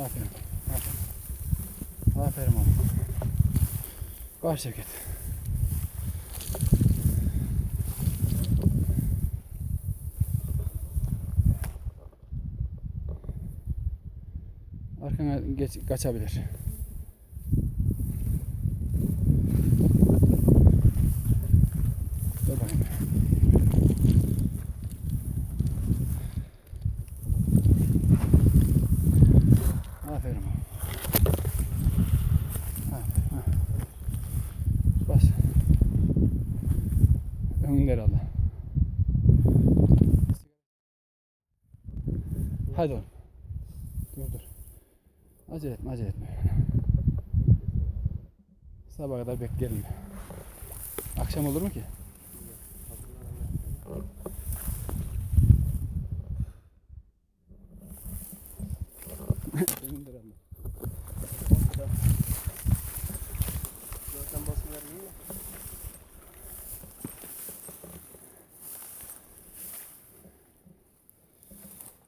Aferin. Aferin. Aferin abi. Baş Şevket. Arkana geç, kaçabilir. Önleri Allah. Hadi oğlum. Dur dur. Acele etme acele etme. Sabaha kadar bekleyelim. Akşam olur mu ki? Önleri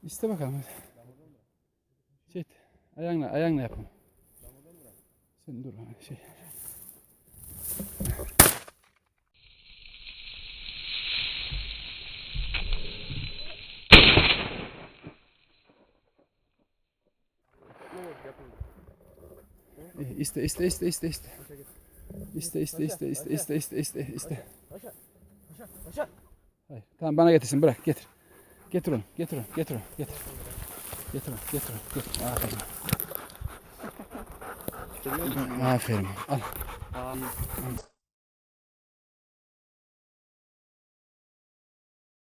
İste bakalım hadi. Şey, ayağınla, ayağınla yapın. Sen dur şey. İste, iste, iste, iste, iste. İste, iste, iste, iste, iste, iste, iste, iste. Hayır. Tamam bana getirsin, bırak, getir. Getir onu, getir onu, getir onu, getir. Getir onu, getir onu, getir. Aferin. Geliyor musun? Aferin. Al. Amin.